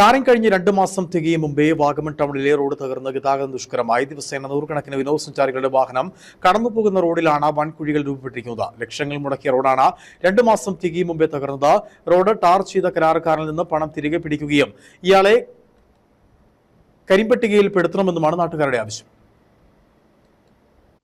Tarring കഴിഞ്ഞ് രണ്ടു മാസം തികയും മുമ്പേ വാഗമൺ ടൗണിലെ റോഡ് തകർന്ന് ഗതാഗതം ദുഷ്കരമായി. ദിവസേന നൂറുകണക്കിന് വിനോദസഞ്ചാരികളുടെ വാഹനം കടന്നുപോകുന്ന റോഡിലാണ് വൻകുഴികൾ രൂപപ്പെട്ടിരിക്കുന്നത്. ലക്ഷങ്ങൾ മുടക്കിയ റോഡാണ് രണ്ടു മാസം തികയും മുമ്പേ തകർന്നത്. റോഡ് ടാർ ചെയ്ത കരാറുകാരിൽ നിന്ന് പണം തിരികെ പിടിക്കുകയും ഇയാളെ കരിമ്പട്ടികയിൽ പെടുത്തണമെന്നുമാണ് നാട്ടുകാരുടെ ആവശ്യം.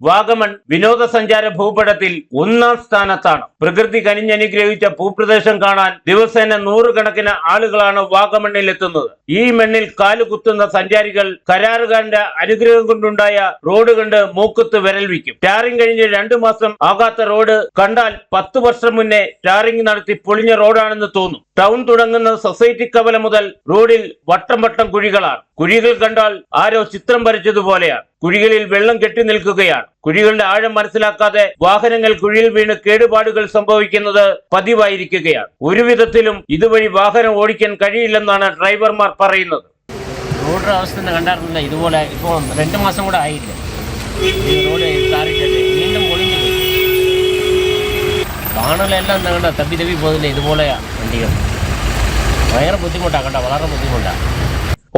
വാഗമൺ വിനോദസഞ്ചാര ഭൂപടത്തിൽ ഒന്നാം സ്ഥാനത്താണ്. പ്രകൃതി കനിഞ്ഞനുഗ്രഹിച്ച ഭൂപ്രദേശം കാണാൻ ദിവസേന നൂറുകണക്കിന് ആളുകളാണ് വാഗമണ്ണിൽ എത്തുന്നത്. ഈ മണ്ണിൽ കാലുകുത്തുന്ന സഞ്ചാരികൾ കരാറുകാരന്റെ അനുഗ്രഹം കൊണ്ടുണ്ടായ റോഡ് കണ്ട് മൂക്കുത്ത് വിരൽ വിക്കും ടാറിംഗ് കഴിഞ്ഞ് രണ്ടു മാസം ആകാത്ത റോഡ് കണ്ടാൽ പത്ത് വർഷം മുന്നേ ടാറിംഗ് നടത്തി പൊളിഞ്ഞ റോഡാണെന്ന് തോന്നും. ടൗൺ തുടങ്ങുന്ന സൊസൈറ്റി കവല മുതൽ റോഡിൽ വട്ടം വട്ടം കുഴികളാണ്. കുഴികൾ കണ്ടാൽ ആരോ ചിത്രം വരച്ചതുപോലെയാണ് കുഴികളിൽ വെള്ളം കെട്ടി നിൽക്കുകയാണ്. കുഴികളുടെ ആഴം മനസ്സിലാക്കാതെ വാഹനങ്ങൾ കുഴിയിൽ വീണ് കേടുപാടുകൾ സംഭവിക്കുന്നത് പതിവായിരിക്കുകയാണ്. ഒരു വിധത്തിലും ഇതുവഴി വാഹനം ഓടിക്കാൻ കഴിയില്ലെന്നാണ് ഡ്രൈവർമാർ പറയുന്നത്. റോഡ് അവസ്ഥ കണ്ടായിരുന്നില്ല. ഇതുപോലെ ഇപ്പോൾ രണ്ട് മാസം കൂടെ ആയില്ല? റോഡ് എന്താ കണ്ട? തപ്പി തപ്പി പോകുന്നില്ല ഇതുപോലെയാണ് വണ്ടികൾ. ഭയങ്കര ബുദ്ധിമുട്ടാണ് കണ്ട? വളരെ ബുദ്ധിമുട്ടാണ്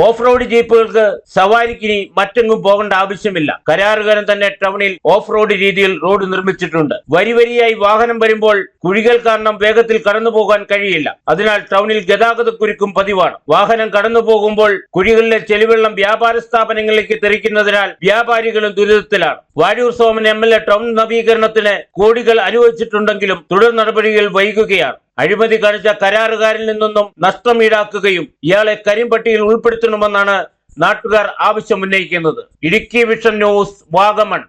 ഓഫ് റോഡ് ജീപ്പുകൾക്ക് സവാരിക്കിനി മറ്റെങ്ങും പോകേണ്ട ആവശ്യമില്ല. കരാറുകാരൻ തന്നെ ടൗണിൽ ഓഫ് റോഡ് രീതിയിൽ റോഡ് നിർമ്മിച്ചിട്ടുണ്ട്. വരി വരിയായി വാഹനം വരുമ്പോൾ കുഴികൾ കാരണം വേഗത്തിൽ കടന്നു പോകാൻ കഴിയില്ല. അതിനാൽ ടൗണിൽ ഗതാഗത കുരുക്കും പതിവാണ്. വാഹനം കടന്നു പോകുമ്പോൾ കുഴികളിലെ ചെളിവെള്ളം വ്യാപാര സ്ഥാപനങ്ങളിലേക്ക് തെറിക്കുന്നതിനാൽ വ്യാപാരികളും ദുരിതത്തിലാണ്. Vazhoor Soman M L A town നവീകരണത്തിന് കോടികൾ അനുവദിച്ചിട്ടുണ്ടെങ്കിലും തുടർ നടപടികൾ വൈകുകയാണ്. അഴിമതി കാണിച്ച കരാറുകാരിൽ നിന്നൊന്നും നഷ്ടം ഈടാക്കുകയും ഇയാളെ കരിമ്പട്ടിയിൽ ഉൾപ്പെടുത്തണമെന്നാണ് നാട്ടുകാർ ആവശ്യമുന്നയിക്കുന്നത് ഇടുക്കി വിഷൻ ന്യൂസ് വാഗമൺ.